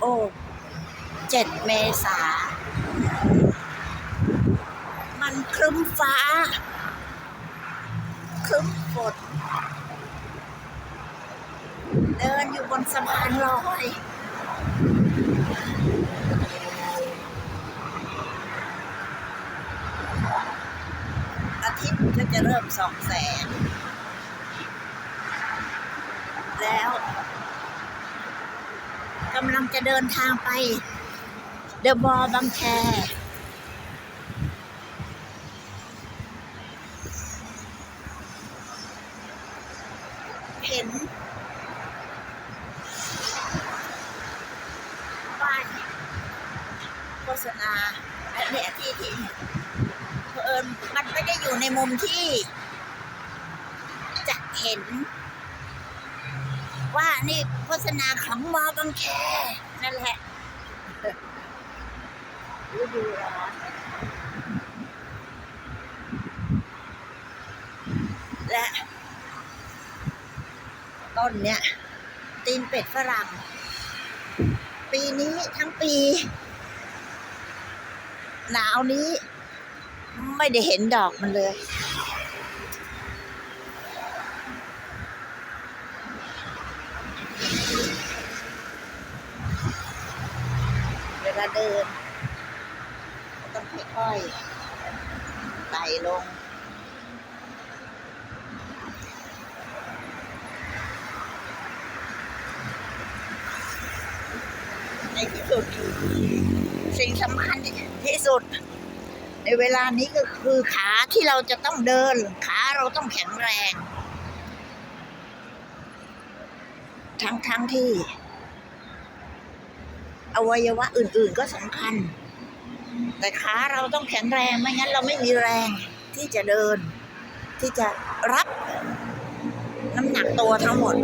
โอ้เจ็ดเมษา มันครึ้มฟ้า ครึ้มฝนเดินอยู่บนสะพานลอยอาทิตย์ก็จะเริ่มส่องแสงแล้วำลังจะเดินทางไป เดอะบอบางแคเห็นป้ายโฆษณาและเนี่ยที่ที่เอิญมันไม่ได้อยู่ในมุมที่ จะเห็น ว่านี่โฆษณาของมอบางแคนั่นแหละฤดูร้อนและต้นเนี้ยตีนเป็ดฝรั่ง ปีนี้ทั้งปี หนาวนี้ ไม่ได้เห็นดอกมันเลย ลาเดิน ต้องค่อยๆไต่ลง ในที่สุด สิ่งสำคัญที่สุด ในเวลานี้ก็คือขาที่เราจะต้องเดิน ขาเราต้องแข็งแรง ทั้งทั้งที่ อวัยวะอื่นๆก็สำคัญ แต่ขาเราต้องแข็งแรงไม่งั้นเราไม่มีแรงที่จะเดิน ที่จะรับน้ำหนักตัวทั้งหมด